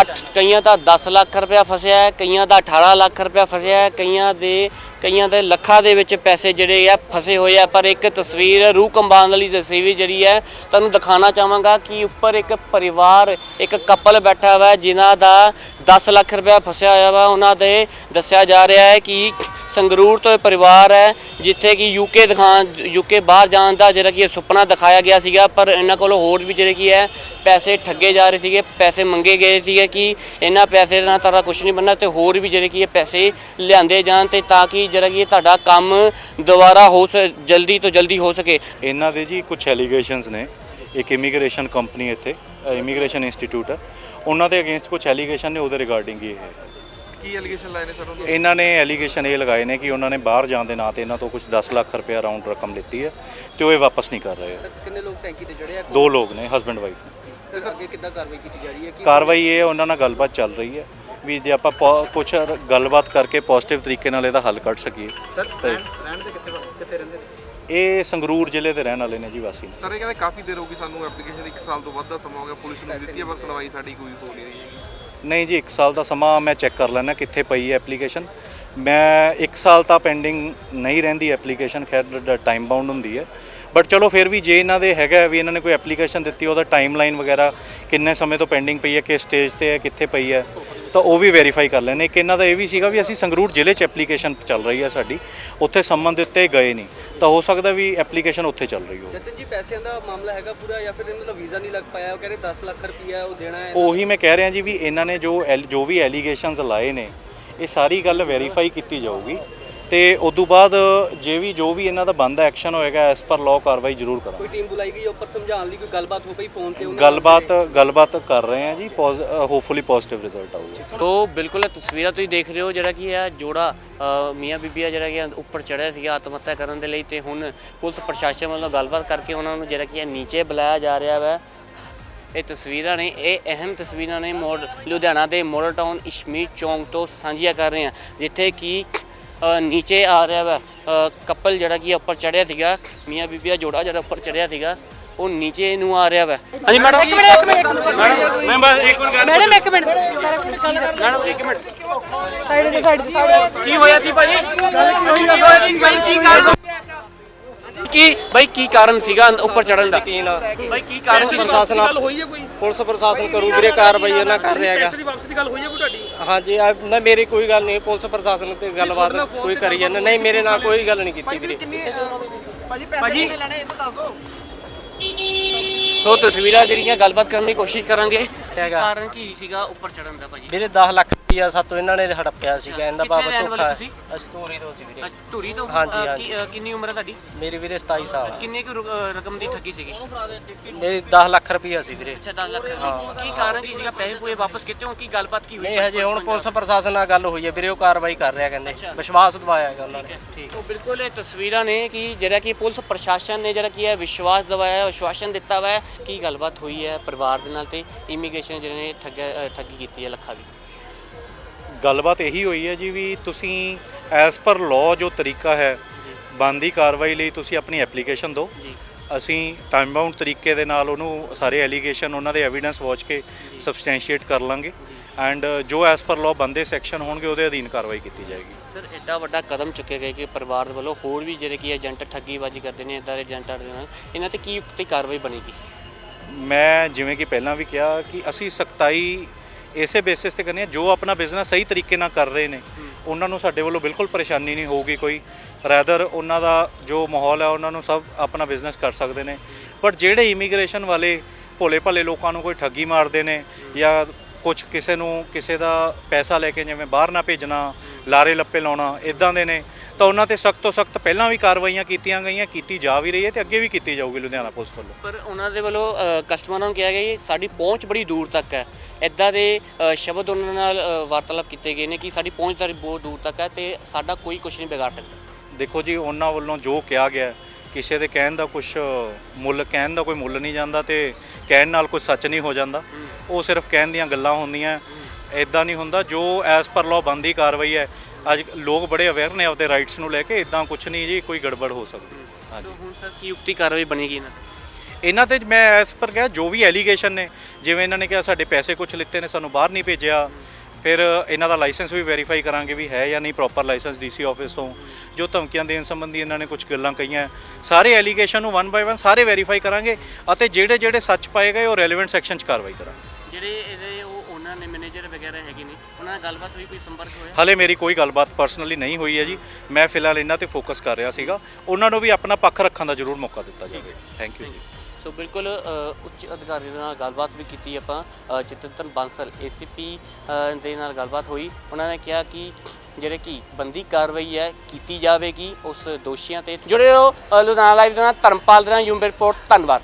ਅੱਠ ਕਈਆਂ ਦਾ 10 ਲੱਖ ਰੁਪਇਆ ਫਸਿਆ ਹੈ, ਕਈਆਂ ਦਾ 18 ਲੱਖ ਰੁਪਇਆ ਫਸਿਆ ਹੈ, ਕਈਆਂ ਦੇ ਕਈਆਂ ਦੇ ਲੱਖਾਂ ਦੇ ਵਿੱਚ ਪੈਸੇ ਜਿਹੜੇ ਆ ਫਸੇ ਹੋਏ ਆ। ਪਰ ਇੱਕ ਤਸਵੀਰ ਰੂਹ ਕੰਬਾਉਣ ਵਾਲੀ ਤਸਵੀਰ ਜਿਹੜੀ ਹੈ, ਤੁਹਾਨੂੰ ਦਿਖਾਣਾ ਚਾਹਾਂਗਾ ਕਿ ਉੱਪਰ ਇੱਕ ਪਰਿਵਾਰ, ਇੱਕ ਕਪਲ ਬੈਠਾ ਹੋਇਆ ਹੈ, ਜਿਨ੍ਹਾਂ ਦਾ 10 ਲੱਖ ਰੁਪਇਆ ਫਸਿਆ ਹੋਇਆ ਵਾ। ਉਹਨਾਂ ਦੇ ਦੱਸਿਆ ਜਾ ਰਿਹਾ ਹੈ ਕਿ ਸੰਗਰੂਰ ਤੋਂ ਇਹ ਪਰਿਵਾਰ ਹੈ, ਜਿੱਥੇ ਕਿ ਯੂਕੇ ਦਿਖਾਣ ਯੂਕੇ ਬਾਹਰ ਜਾਣ ਦਾ ਜਿਹੜਾ ਕਿ ਸੁਪਨਾ ਦਿਖਾਇਆ ਗਿਆ ਸੀਗਾ। ਪਰ ਇਹਨਾਂ ਕੋਲੋਂ ਹੋਰ ਵੀ ਜਿਹੜੇ ਕੀ ਹੈ ਪੈਸੇ ਠੱਗੇ ਜਾ ਰਹੇ ਸੀਗੇ ਪੈਸੇ ਮੰਗੇ ਗਏ ਸੀਗੇ ਕਿ ਇਹਨਾਂ ਪੈਸੇ ਨਾਲ ਤੁਹਾਡਾ ਕੁਝ ਨਹੀਂ ਬਣਨਾ ਤੇ ਹੋਰ ਵੀ ਜਿਹੜੇ ਕੀ ਇਹ ਪੈਸੇ ਲਿਆਂਦੇ ਜਾਣ ਤੇ ਤਾਂ ਕਿ ਜਿਹੜਾ ਕਿ ਤੁਹਾਡਾ ਕੰਮ ਦੁਬਾਰਾ ਹੋ ਸ ਜਲਦੀ ਤੋਂ ਜਲਦੀ ਹੋ ਸਕੇ। ਇਹਨਾਂ ਦੇ ਜੀ ਕੁਝ ਐਲੀਗੇਸ਼ਨਸ ਨੇ। ਇੱਕ ਇਮੀਗ੍ਰੇਸ਼ਨ ਕੰਪਨੀ ਇੱਥੇ ਇਮੀਗ੍ਰੇਸ਼ਨ ਇੰਸਟੀਚਿਊਟ ਹੈ। ਉਹਨਾਂ ਦੇ ਅਗੇਂਸਟ ਕੁਝ ਐਲੀਗੇਸ਼ਨ ਨੇ ਉਹਦੇ ਰਿਗਾਰਡਿੰਗ ਇਹ ਹੈ। ਕੀ ਐਲੀਗੇਸ਼ਨ ਲਾਏ ਨੇ ਸਰ ਉਹਨਾਂ ਇਹਨਾਂ ਨੇ ਐਲੀਗੇਸ਼ਨ ਇਹ ਲਗਾਏ ਨੇ ਕਿ ਉਹਨਾਂ ਨੇ ਬਾਹਰ ਜਾਣ ਦੇ ਨਾਂ ਤੇ ਇਹਨਾਂ ਤੋਂ ਕੁਝ 10 ਲੱਖ ਰੁਪਏ ਅਰਾਊਂਡ ਰਕਮ ਲਿੱਤੀ ਹੈ ਤੇ ਉਹ ਇਹ ਵਾਪਸ ਨਹੀਂ ਕਰ ਰਹੇ। ਕਿੰਨੇ ਲੋਕ ਟੈਂਕੀ ਤੇ ਚੜੇ ਆ? ਦੋ ਲੋਕ ਨੇ ਹਸਬੰਡ ਵਾਈਫ ਨੇ। ਸਰ ਅੱਗੇ ਕਿੱਦਾਂ ਕਾਰਵਾਈ ਕੀਤੀ ਜਾ ਰਹੀ ਹੈ? ਕਾਰਵਾਈ ਇਹ ਹੈ, ਉਹਨਾਂ ਨਾਲ ਗੱਲਬਾਤ ਚੱਲ ਰਹੀ ਹੈ ਵੀ ਜੇ ਆਪਾਂ ਕੁਝ ਗੱਲਬਾਤ ਕਰਕੇ ਪੋਜ਼ਿਟਿਵ ਤਰੀਕੇ ਨਾਲ ਇਹਦਾ ਹੱਲ ਕੱਢ ਸਕੀਏ। ਸਰ ਰਹਿਣ ਦੇ ਕਿੱਥੇ ਕਿੱਥੇ ਰਹਿੰਦੇ? ਇਹ ਸੰਗਰੂਰ ਜ਼ਿਲ੍ਹੇ ਦੇ ਰਹਿਣ ਵਾਲੇ ਨੇ ਜੀ ਵਾਸੀ। ਨੇ ਸਰ ਇਹ ਕਹਿੰਦੇ ਕਾਫੀ ਦੇਰ ਹੋ ਗਈ ਸਾਨੂੰ ਐਪਲੀਕੇਸ਼ਨ 1 ਸਾਲ ਤੋਂ ਵੱਧ ਦਾ ਸਮਾਂ ਹੋ ਗਿਆ ਪੁਲਿਸ ਨੂੰ ਦਿੱਤੀ ਹੈ ਪਰ ਸੁਣਵਾਈ ਸਾਡੀ ਕੋਈ ਹੋ ਨਹੀਂ ਰਹੀ ਨਹੀਂ ਜੀ 1 ਸਾਲ ਦਾ ਸਮਾਂ ਮੈਂ ਚੈੱਕ ਕਰ ਲੈਣਾ ਕਿੱਥੇ ਪਈ ਹੈ ਐਪਲੀਕੇਸ਼ਨ ਮੈਂ 1 ਸਾਲ ਤਾਂ ਪੈਂਡਿੰਗ ਨਹੀਂ ਰਹਿੰਦੀ ਐਪਲੀਕੇਸ਼ਨ ਖੈਰ ਟਾਈਮ ਬਾਉਂਡ ਹੁੰਦੀ ਹੈ। ਬਟ ਚਲੋ ਫਿਰ ਵੀ ਜੇ ਇਹਨਾਂ ਦੇ ਹੈਗਾ ਵੀ ਇਹਨਾਂ ਨੇ ਕੋਈ ਐਪਲੀਕੇਸ਼ਨ ਦਿੱਤੀ ਉਹਦਾ ਟਾਈਮਲਾਈਨ ਵਗੈਰਾ ਕਿੰਨੇ ਸਮੇਂ ਤੋਂ ਪੈਂਡਿੰਗ ਪਈ ਹੈ ਕਿਸ ਸਟੇਜ ਤੇ ਹੈ ਕਿੱਥੇ ਪਈ ਹੈ ਤਾਂ ਉਹ ਵੀ ਵੈਰੀਫਾਈ ਕਰ ਲੈਣੇ ਇੱਕ ਇਹਨਾਂ ਦਾ ਇਹ ਵੀ ਸੀਗਾ ਵੀ ਅਸੀਂ ਸੰਗਰੂਰ ਜ਼ਿਲ੍ਹੇ 'ਚ ਐਪਲੀਕੇਸ਼ਨ ਚੱਲ ਰਹੀ ਹੈ ਸਾਡੀ ਉੱਥੇ ਸੰਮਨ ਦਿੱਤੇ ਗਏ ਨਹੀਂ। ਤਾਂ ਹੋ ਸਕਦਾ ਵੀ ਐਪਲੀਕੇਸ਼ਨ ਉੱਥੇ ਚੱਲ ਰਹੀ ਹੋਵੇ। ਜਤਨ ਜੀ ਪੈਸਿਆਂ ਦਾ ਮਾਮਲਾ ਹੈਗਾ ਪੂਰਾ ਜਾਂ ਫਿਰ ਇਹਨਾਂ ਦਾ ਵੀਜ਼ਾ ਨਹੀਂ ਲੱਗ ਪਾਇਆ ਉਹ ਕਹਿੰਦੇ 10 ਲੱਖ ਰੁਪਇਆ ਉਹ ਦੇਣਾ ਹੈ। ਉਹੀ ਮੈਂ ਕਹਿ ਰਿਹਾ ਜੀ ਵੀ ਇਹਨਾਂ ਨੇ ਜੋ ਜੋ ਵੀ ਐਲੀਗੇਸ਼ਨਸ ਲਾਏ ਨੇ ਇਹ ਸਾਰੀ ਗੱਲ ਵੈਰੀਫਾਈ ਕੀਤੀ ਜਾਊਗੀ। ਤੇ ਉਦੋਂ ਬਾਅਦ ਜੇ ਵੀ ਜੋ ਵੀ ਇਹਨਾਂ ਦਾ ਬੰਦ ਐਕਸ਼ਨ ਹੋਏਗਾ ਐਸ ਪਰ ਲਾਅ ਕਾਰਵਾਈ ਜ਼ਰੂਰ ਕਰਾਂਗੇ। ਕੋਈ ਟੀਮ ਬੁਲਾਈ ਗਈ ਹੈ ਉੱਪਰ ਸਮਝਾਉਣ ਲਈ? ਕੋਈ ਗੱਲਬਾਤ ਹੋ ਪਈ ਫੋਨ ਤੇ ਉਹਨਾਂ ਨਾਲ? ਗੱਲਬਾਤ ਗੱਲਬਾਤ ਕਰ ਰਹੇ ਹਾਂ ਜੀ ਹੋਪਫੁਲੀ ਪੋਜ਼ਿਟਿਵ ਰਿਜ਼ਲਟ ਆਊਗਾ। ਤੋ ਬਿਲਕੁਲ ਇਹ ਤਸਵੀਰਾਂ ਤੁਸੀਂ ਦੇਖ ਰਹੇ ਹੋ ਜਿਹੜਾ ਕੀ ਹੈ ਜੋੜਾ ਮੀਆਂ ਬੀਬੀ ਆ ਜਿਹੜਾ ਕਿ ਉੱਪਰ ਚੜਿਆ ਸੀਗਾ ਆਤਮ ਹੱਤਿਆ ਕਰਨ ਦੇ ਲਈ ਤੇ ਹੁਣ ਪੁਲਿਸ ਪ੍ਰਸ਼ਾਸਨ ਵੱਲੋਂ ਗੱਲਬਾਤ ਕਰਕੇ ਉਹਨਾਂ ਨੂੰ ਜਿਹੜਾ ਕੀ ਹੈ ਨੀਚੇ ਬੁਲਾਇਆ ਜਾ ਰਿਹਾ ਹੈ ਇਹ ਤਸਵੀਰਾਂ ਨੇ ਇਹ ਅਹਿਮ ਤਸਵੀਰਾਂ ਨੇ ਮੋੜ ਲੁਧਿਆਣਾ ਦੇ ਮੋਡਲ ਟਾਊਨ ਇਸ਼ਮੀਤ ਚੌਂਕ ਤੋਂ ਸਾਂਝੀਆਂ ਕਰ ਰਹੇ ਹਾਂ ਜਿੱਥੇ ਕਿ ਨੀਚੇ ਆ ਰਿਹਾ ਵਾ। ਕਪਲ ਜਿਹੜਾ ਕਿ ਉੱਪਰ ਚੜਿਆ ਸੀਗਾ ਮੀਆਂ ਬੀਬੀ ਦਾ ਜੋੜਾ ਜਿਹੜਾ ਉੱਪਰ ਚੜਿਆ ਸੀਗਾ ਉਹ ਨੀਚੇ ਨੂੰ ਆ ਰਿਹਾ ਵਾ। ਹਾਂਜੀ ਮੈਡਮ। ਇੱਕ ਮਿੰਟ ਇੱਕ ਮਿੰਟ ਮੈਡਮ ਮੈਂ ਬਸ ਇੱਕ ਮਿੰਟ ਗੱਲ ਮੈਡਮ ਇੱਕ ਮਿੰਟ। ਮੈਡਮ ਇੱਕ ਮਿੰਟ। ਸਾਈਡ ਤੇ ਸਾਈਡ ਕੀ ਹੋਇਆ ਸੀ ਭਾਜੀ? ਕੀ ਹੋਇਆ ਸੀ? ਭਾਈ ਕੀ ਕਾਰਨ ਕੀ ਭਾਈ ਕੀ ਕਾਰਨ ਸੀਗਾ ਉੱਪਰ ਚੜਨ ਦਾ? ਯਕੀਨ ਆ। ਭਾਈ ਕੀ ਕਾਰਨ ਸੀ ਪ੍ਰਸ਼ਾਸਨ ਆਪ- ਹੋਈ ਹੈ ਕੋਈ? ਪੁਲਿਸ ਪ੍ਰਸ਼ਾਸਨ ਕਰੂ ਵੀਰੇ ਕਾਰਵਾਈ ਉਹਨਾਂ ਕਰ ਰਿਹਾ ਹੈਗਾ। ਦੀ ਵਾਪਸ ਦੀ ਗੱਲ ਹੋਈ ਹੈ ਕੋਈ ਤੁਹਾਡੀ? ਹਾਂਜੀ ਆ- ਨਾ ਮੇਰੀ ਕੋਈ ਗੱਲ ਨਹੀਂ ਪੁਲਿਸ ਪ੍ਰਸ਼ਾਸਨ ਤੇ ਗੱਲਬਾਤ ਕੋਈ ਕਰੀ ਜਾਂਦਾ। ਨਹੀਂ ਮੇਰੇ ਨਾਲ ਕੋਈ ਗੱਲ ਨਹੀਂ ਕੀਤੀ ਵੀਰੇ। ਕਿੰਨੀ ਭਾਜੀ ਪੈਸੇ ਭਾਜੀ। ਕਿੰਨੇ ਲੈਣੇ? ਇਹ ਤਾਂ ਦੱਸ ਦਿਓ। ਸੋ ਤਸਵੀਰਾਂ ਜਿਹੜੀਆਂ ਗੱਲਬਾਤ ਕਰਨ ਦੀ ਕੋਸ਼ਿਸ਼ ਕਰਾਂਗੇ। ਹੈਗਾ। ਕਾਰਨ ਕੀ ਸੀਗਾ ਉੱਪਰ ਚੜਨ ਦਾ ਭਾਜੀ? ਵੀਰੇ 10 ਲੱਖ ਰੁਪਈਆ ਸਾਤੋਂ ਇਹਨਾਂ ਨੇ ਹੜੱਪਿਆ ਸੀ ਕਹਿੰਦਾ ਕਿੱਥੇ ਬਾਬਾ ਰਹਿਣ ਵਾਲੇ ਧੋਖਾ ਤੁਸੀਂ? ਅਸੀਂ ਧੂਰੀ ਤੋਂ ਸੀ ਵੀਰੇ। ਧੂਰੀ ਤੋਂ? ਹਾਂਜੀ। ਕੀ- ਕਿੰਨੀ ਉਮਰ ਹੈ ਤੁਹਾਡੀ? ਮੇਰੀ ਵੀਰੇ 27 ਸਾਲ ਆ। ਕਿੰਨੇ ਕੁ ਰੁ- ਰਕਮ ਦੀ ਠੱਗੀ ਸੀਗੀ? ਮੇਰੀ 10 ਲੱਖ ਰੁਪਈਆ ਸੀ ਵੀਰੇ। ਅੱਛਾ 10 ਲੱਖ ਦੀ। ਕੀ ਕਾਰਨ ਕੀ ਸੀਗਾ? ਪੈਸੇ ਪੂਏ ਵਾਪਸ ਕਿਤੇ ਹੋ? ਕੀ ਗੱਲਬਾਤ ਕੀ ਹੋਈ? ਨਹੀਂ ਹਜੇ ਹੁਣ ਪੁਲਿਸ ਪ੍ਰਸ਼ਾਸਨ ਨਾਲ ਗੱਲ ਹੋਈ ਹੈ ਵੀਰੇ ਉਹ ਕਾਰਵਾਈ ਕਰ ਰਿਹਾ ਕਹਿੰਦੇ। ਵਿਸ਼ਵਾਸ ਦਿਵਾਇਆ ਹੈਗਾ ਉਹਨਾਂ ਨੇ। ਠੀਕ। ਸੋ ਬਿਲਕੁਲ ਇਹ ਤਸਵੀਰਾਂ ਨੇ ਕਿ ਜਿਹੜਾ ਕਿ ਪੁਲਿਸ ਪ੍ਰਸ਼ਾਸਨ ਨੇ ਜਿਹੜਾ ਕੀ ਹੈ ਵਿਸ਼ਵਾਸ ਦਿਵਾਇਆ ਹੈ ਆਸ਼ਵਾਸਨ ਦਿੱਤਾ ਵਾ ਕੀ ਗੱਲਬਾਤ ਹੋਈ ਹੈ ਪਰਿਵਾਰ ਦੇ ਨਾਲ ਤੇ ਇਮੀਗ੍ਰੇਸ਼ਨ ਜਿਹੜੇ ਨੇ ਠੱਗਿਆ ਠੱਗੀ ਕੀਤੀ ਹੈ ਲੱਖਾਂ ਦੀ? ਗੱਲਬਾਤ ਇਹੀ ਹੋਈ ਹੈ ਜੀ ਵੀ ਤੁਸੀਂ ਐਸ ਪਰ ਲਾਅ ਜੋ ਤਰੀਕਾ ਹੈ ਬੰਦੀ ਕਾਰਵਾਈ ਲਈ ਤੁਸੀਂ ਆਪਣੀ ਐਪਲੀਕੇਸ਼ਨ ਦਿਓ। ਜੀ। ਅਸੀਂ ਟਾਈਮ ਬਾਉਂਡ ਤਰੀਕੇ ਦੇ ਨਾਲ ਉਹਨੂੰ ਸਾਰੇ ਐਲੀਗੇਸ਼ਨ ਉਹਨਾਂ ਦੇ ਐਵੀਡੈਂਸ ਵਾਚ ਕੇ ਸਬਸਟੈਂਸ਼ੀਏਟ ਕਰ ਲਾਂਗੇ ਐਂਡ ਜੋ ਐਸ ਪਰ ਲਾਅ ਬੰਦੇ ਸੈਕਸ਼ਨ ਹੋਣਗੇ ਉਹਦੇ ਅਧੀਨ ਕਾਰਵਾਈ ਕੀਤੀ ਜਾਏਗੀ। ਸਰ ਐਡਾ ਵੱਡਾ ਕਦਮ ਚੁੱਕੇ ਗਏ ਕਿ ਪਰਿਵਾਰ ਦੇ ਵੱਲੋਂ ਹੋਰ ਵੀ ਜਿਹੜੇ ਕੀ ਏਜੰਟ ਠੱਗੀਬਾਜ਼ੀ ਕਰਦੇ ਨੇ ਇਦਾਂ ਦੇ ਏਜੰਟਾਂ ਦੇ ਨਾਲ ਇਹਨਾਂ ਤੇ ਕੀ ਉਕਤੀ ਕਾਰਵਾਈ ਬਣੇਗੀ? ਮੈਂ ਜਿਵੇਂ ਕਿ ਪਹਿਲਾਂ ਵੀ ਕਿਹਾ ਕਿ ਅਸੀਂ ਸਖਤਾਈ ਇਸੇ ਬੇਸਿਸ ਤੇ ਕਰਨੀ ਹੈ ਜੋ ਆਪਣਾ ਬਿਜ਼ਨਸ ਸਹੀ ਤਰੀਕੇ ਨਾਲ ਕਰ ਰਹੇ ਨੇ ਉਹਨਾਂ ਨੂੰ ਸਾਡੇ ਵੱਲੋਂ ਬਿਲਕੁਲ ਪਰੇਸ਼ਾਨੀ ਨਹੀਂ ਹੋਊਗੀ ਕੋਈ। ਰੈਦਰ ਉਹਨਾਂ ਦਾ ਜੋ ਮਾਹੌਲ ਹੈ, ਉਹਨਾਂ ਨੂੰ ਸਭ ਆਪਣਾ ਬਿਜ਼ਨਸ ਕਰ ਸਕਦੇ ਨੇ। ਬਟ ਜਿਹੜੇ ਇਮੀਗ੍ਰੇਸ਼ਨ ਵਾਲੇ ਭੋਲੇ ਭਾਲੇ ਲੋਕਾਂ ਨੂੰ ਕੋਈ ਠੱਗੀ ਮਾਰਦੇ ਨੇ ਜਾਂ ਕੁਝ ਕਿਸੇ ਨੂੰ ਕਿਸੇ ਦਾ ਪੈਸਾ ਲੈ ਕੇ ਜਿਵੇਂ ਬਾਹਰ ਨਾ ਭੇਜਣਾ ਲਾਰੇ ਲੱਪੇ ਲਾਉਣਾ ਇਦਾਂ ਦੇ ਨੇ ਤਾਂ ਉਹਨਾਂ ਤੇ ਸਖਤ ਤੋਂ ਸਖਤ ਪਹਿਲਾਂ ਵੀ ਕਾਰਵਾਈਆਂ ਕੀਤੀਆਂ ਗਈਆਂ ਕੀਤੀ ਜਾ ਵੀ ਰਹੀ ਹੈ ਤੇ ਅੱਗੇ ਵੀ ਕੀਤੀ ਜਾਊਗੀ ਲੁਧਿਆਣਾ ਪੁਲਿਸ ਵੱਲੋਂ। ਪਰ ਉਹਨਾਂ ਦੇ ਵੱਲੋਂ ਕਸਟਮਰਾਂ ਨੂੰ ਕਿਹਾ ਗਿਆ ਕਿ ਸਾਡੀ ਪਹੁੰਚ ਬੜੀ ਦੂਰ ਤੱਕ ਹੈ। ਇਦਾਂ ਦੇ ਸ਼ਬਦ ਉਹਨਾਂ ਨਾਲ ਵਾਰਤਾਲਾਪ ਕੀਤੇ ਗਏ ਨੇ ਕਿ ਸਾਡੀ ਪਹੁੰਚ ਤਾਂ ਬਹੁਤ ਦੂਰ ਤੱਕ ਹੈ ਤੇ ਸਾਡਾ ਕੋਈ ਕੁਝ ਨਹੀਂ ਵਿਗਾੜ ਸਕਦਾ। ਦੇਖੋ ਜੀ ਉਹਨਾਂ ਵੱਲੋਂ ਜੋ ਕਿਹਾ ਗਿਆ ਕਿਸੇ ਦੇ ਕਹਿਣ ਦਾ ਕੁਝ ਮੁੱਲ ਕਹਿਣ ਦਾ ਕੋਈ ਮੁੱਲ ਨਹੀਂ ਜਾਂਦਾ ਤੇ ਕਹਿਣ ਨਾਲ ਕੋਈ ਸੱਚ ਨਹੀਂ ਹੋ ਜਾਂਦਾ। ਉਹ ਸਿਰਫ ਕਹਿਣ ਦੀਆਂ ਗੱਲਾਂ ਹੁੰਦੀਆਂ ਇਦਾਂ ਨਹੀਂ ਹੁੰਦਾ ਜੋ ਐਸ ਪਰ ਲਾਅ ਬੰਦੀ ਕਾਰਵਾਈ ਹੈ ਅੱਜ ਲੋਕ ਬੜੇ ਅਵੇਅਰ ਨੇ ਆਪਦੇ ਰਾਈਟਸ ਨੂੰ ਲੈ ਕੇ ਇਦਾਂ ਕੁਝ ਨਹੀਂ ਜੀ ਕੋਈ ਗੜਬੜ ਹੋ ਸਕਦੀ। ਹਾਂਜੀ। ਹੁਣ ਸਰ ਕੀ ਉਕਤੀ ਕਾਰਵਾਈ ਬਣੇਗੀ ਇਹਨਾਂ ਤੇ? ਇਹਨਾਂ ਤੇ ਮੈਂ ਐਸ ਪਰ ਕਿਹਾ ਜੋ ਵੀ ਐਲੀਗੇਸ਼ਨ ਨੇ ਜਿਵੇਂ ਇਹਨਾਂ ਨੇ ਕਿਹਾ ਸਾਡੇ ਪੈਸੇ ਕੁਝ ਲਿੱਤੇ ਨੇ ਸਾਨੂੰ ਬਾਹਰ ਨਹੀਂ ਭੇਜਿਆ ਫਿਰ ਇਹਨਾਂ ਦਾ ਲਾਇਸੈਂਸ ਵੀ ਵੈਰੀਫਾਈ ਕਰਾਂਗੇ ਵੀ ਹੈ ਜਾਂ ਨਹੀਂ ਪ੍ਰੋਪਰ ਲਾਇਸੈਂਸ ਡੀਸੀ ਆਫਿਸ ਤੋਂ ਜੋ ਧਮਕੀਆਂ ਦੇਣ ਸੰਬੰਧੀ ਇਹਨਾਂ ਨੇ ਕੁਝ ਗੱਲਾਂ ਕਹੀਆਂ। ਸਾਰੇ ਐਲੀਗੇਸ਼ਨ ਨੂੰ ਵਨ ਬਾਈ ਵਨ ਸਾਰੇ ਵੈਰੀਫਾਈ ਕਰਾਂਗੇ ਅਤੇ ਜਿਹੜੇ ਜਿਹੜੇ ਸੱਚ ਪਾਏ ਗਏ ਉਹ ਰੈਲੇਵੈਂਟ ਸੈਕਸ਼ਨ 'ਚ ਕਾਰਵਾਈ ਕਰਾਂਗੇ। ਜਿਹੜੇ ਨਾਲ ਗੱਲਬਾਤ ਹੋਈ ਕੋਈ ਸੰਪਰਕ ਹੋਇਆ? ਹਲੇ ਮੇਰੀ ਕੋਈ ਗੱਲਬਾਤ ਪਰਸਨਲੀ ਨਹੀਂ ਹੋਈ ਹੈ ਜੀ। ਮੈਂ ਫਿਲਹਾਲ ਇਹਨਾਂ ਤੇ ਫੋਕਸ ਕਰ ਰਿਹਾ ਸੀਗਾ। ਉਹਨਾਂ ਨੂੰ ਵੀ ਆਪਣਾ ਪੱਖ ਰੱਖਣ ਦਾ ਜ਼ਰੂਰ ਮੌਕਾ ਦਿੱਤਾ ਜਾਵੇ। ਥੈਂਕ ਯੂ ਜੀ। ਸੋ ਬਿਲਕੁਲ ਉੱਚ ਅਧਿਕਾਰੀ ਨਾਲ ਗੱਲਬਾਤ ਵੀ ਕੀਤੀ ਆਪਾਂ। ਜਤਿੰਦਰ ਬਾਂਸਲ ਏਸੀਪੀ ਦੇ ਨਾਲ ਗੱਲਬਾਤ ਹੋਈ। ਉਹਨਾਂ ਨੇ ਕਿਹਾ ਕਿ ਜਿਹੜੇ ਕਿ ਬੰਦੀ ਕਾਰਵਾਈ ਹੈ ਕੀਤੀ ਜਾਵੇਗੀ ਉਸ ਦੋਸ਼ੀਆਂ ਤੇ। ਜੁੜੇ ਹੋ ਅ, ਲੁਧਿਆਣਾ ਲਾਈਵ ਦੇ ਨਾਲ ਧਰਮਪਾਲ ਦੇ ਨਾਲ ਯੂਮ ਰਿਪੋਰਟ ਧੰਨਵਾਦ।